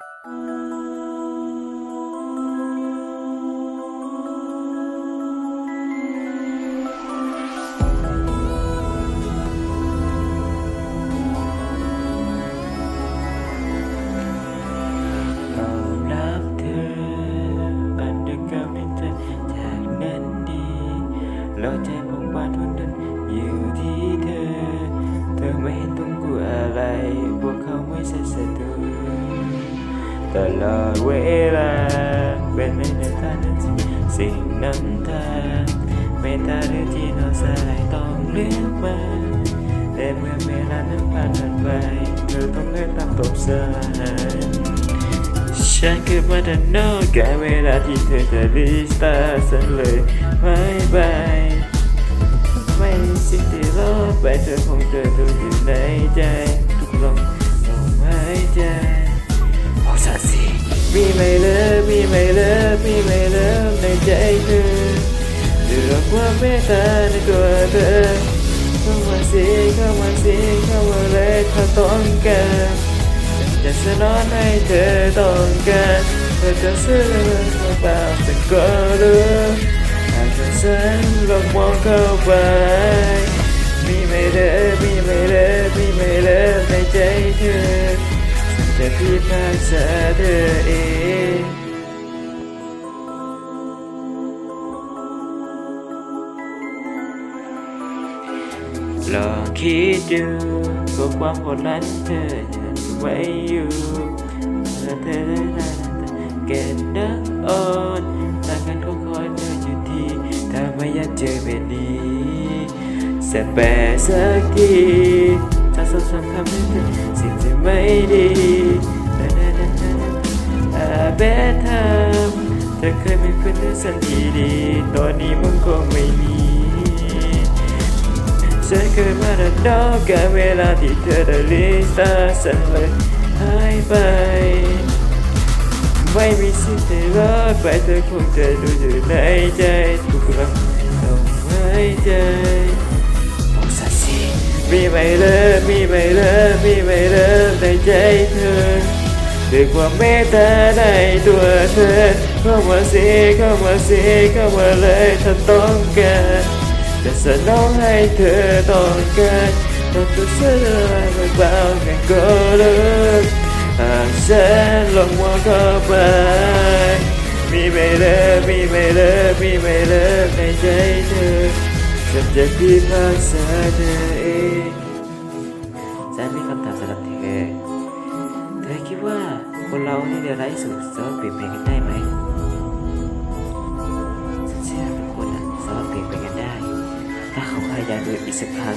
ตอบรับเธอบันดึกกับ ตลอะไรพวกเขาไม่ใช่ศัตรูตลอดเวลาเป็นไม่ได้ท่านั้นสิสิ่งนั้นแทางไม่ตาหรือที่นอนสลายต้องเลือกมาแต่เมื่อเวลานั้นผ่านมันไปเธอต้องเลือกตามตกสลายฉันเกิดมาแต่นอกกาเวลาที่เธอจะรีสตาฉันเลยไม่ไปไม่สิ้นที่รอไปเธอคงเจอ มีไม่เลิกมีไม่เลิกมีไม่เลิกในใจเธอเลือกความเมตตาในตัวเธอเข้ามาสิเข้ามาสิเข้ามาเลยถ้าต้องการจะสนองให้เธอต้องการเธอจะซื้อมาเปล่าแต่ก็รู้หากเธอฉันลองมองเข้าไปมีไม่เลิกมีไม่เลิก พิพากษาเธอเองลองคิดดูกับความโหดร้ายเธอยังไว้อยู่เธอเธอได้ได้เกณฑ์นักอ่อนต่กันก็คอยเธออยู่ที่ถ้าไม่อยากเจอแบบนี้แสแปรสักที สบสนคำนี้เธอสิ่งที่ไม่ดีแต่แต่แต่แต่อาเบททำเธอเคยมีเพื่อนที่สันดีดีตอนนี้มึงคงไม่มี ฉันเคยมาดันดอกกันเวลาที่เธอได้ลิสตาฉันเลยหายไปไม่มีสิ่งที่รอดไปเธอคงจะดูอยู่ในใจทุกครั้งต้องหายใจ มีไม่เลิกมีไม่เลิกมีไม่เลิกในใจเธอด้วยความเมตตาในตัวเธอเข้ามาสิเข้ามาสิเข้ามาเลยถ้าต้องการจะสนองให้เธอต้องการต่ตัวเสื้อไม่เบาแค่ก็เลิกหากฉันลงมองเข้าไปมีไม่เลิกมีไม่เลิกมีไม่เลิกในใจเธอ ฉันจะพิพากษาเธอเองฉันมีคำถามสำหรับเธอ เธอคิดว่าคนเราที่เดียวไร้สุดสามารถเปลี่ยนแปลงกันได้ไหมฉันเชื่อทุกคนนะสามารถเปลี่ยนแปลงกันได้ ถ้าเขาพยายามดูอีกสักครั้ง